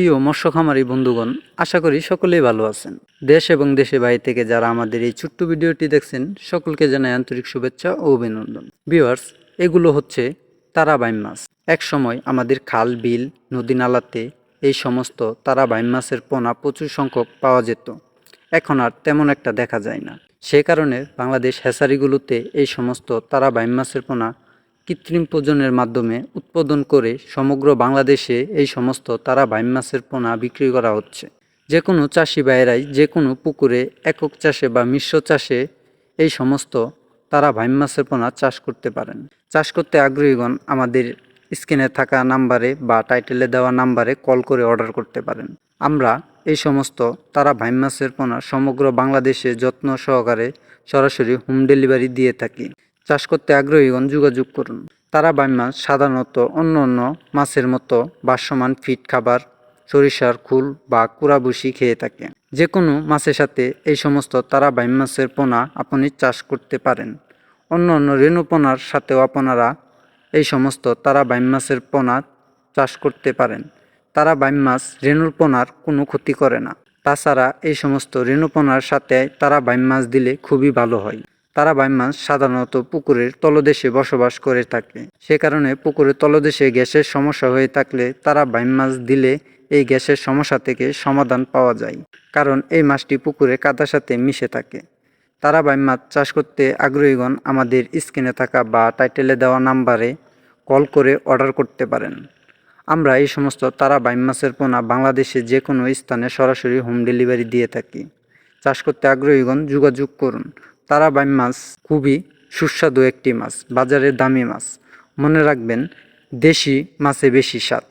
প্রিয় মৎস্য খামারি বন্ধুগণ, আশা করি সকলেই ভালো আছেন। দেশ এবং দেশে বাইরে থেকে যারা আমাদের এই ছোট্ট ভিডিওটি দেখছেন, সকলকে জানাই আন্তরিক শুভেচ্ছা ও অভিনন্দন। ভিউয়ার্স, এগুলো হচ্ছে তারা বাইম মাছ। এক সময় আমাদের খাল, বিল, নদী নালাতে এই সমস্ত তারা বাইম মাছের পোনা প্রচুর সংখ্যক পাওয়া যেত। এখন আর তেমন একটা দেখা যায় না। সে কারণে বাংলাদেশ হ্যাসারিগুলোতে এই সমস্ত তারা বাইম মাছের পোনা কৃত্রিম প্রজনের মাধ্যমে উৎপাদন করে সমগ্র বাংলাদেশে এই সমস্ত তারা বাইম মাছের পোনা বিক্রি করা হচ্ছে। যে কোনো চাষি ভাইয়েরাই যে কোনো পুকুরে একক চাষে বা মিশ্র চাষে এই সমস্ত তারা ভাইম মাছের পোনা চাষ করতে পারেন। চাষ করতে আগ্রহীগণ আমাদের স্ক্রিনে থাকা নাম্বারে বা টাইটেলে দেওয়া নাম্বারে কল করে অর্ডার করতে পারেন। আমরা এই সমস্ত তারা ভাইম মাছের পোনা সমগ্র বাংলাদেশে যত্ন সহকারে সরাসরি হোম ডেলিভারি দিয়ে থাকি। চাষ করতে আগ্রহীগণ যোগাযোগ করুন। তারা বাইম মাছ সাধারণত অন্য অন্য মাছের মতো বাসমান ফিট খাবার, সরিষার খুল বা কুড়াবুসি খেয়ে থাকে। যে কোনো মাছের সাথে এই সমস্ত তারা বাইম মাছের পোনা আপনি চাষ করতে পারেন। অন্য অন্য রেণু পোনার সাথেও আপনারা এই সমস্ত তারা বাইম মাছের পোনা চাষ করতে পারেন। তারা বাইম মাছ রেণুর পোনার কোনো ক্ষতি করে না। তাছাড়া এই সমস্ত রেণুপোনার সাথে তারা বাইম মাছ দিলে খুবই ভালো হয়। তারা বাইম মাছ সাধারণত পুকুরের তলদেশে বসবাস করে থাকে। সে কারণে পুকুরের তলদেশে গ্যাসের সমস্যা হয়ে থাকলে তারা বাইম মাছ দিলে এই গ্যাসের সমস্যা থেকে সমাধান পাওয়া যায়। কারণ এই মাছটি পুকুরে কাদার সাথে মিশে থাকে। তারা বাইম মাছ চাষ করতে আগ্রহীগণ আমাদের স্ক্রিনে থাকা বা টাইটেলে দেওয়া নাম্বারে কল করে অর্ডার করতে পারেন। আমরা এই সমস্ত তারা বাইম মাছের পোনা বাংলাদেশে যে কোনো স্থানে সরাসরি হোম ডেলিভারি দিয়ে থাকি। চাষ করতে আগ্রহীগণ যোগাযোগ করুন। তারা বাম মাছ খুবই সুস্বাদু একটি মাছ, বাজারে দামি মাছ। মনে রাখবেন, দেশি মাছে বেশি স্বাদ।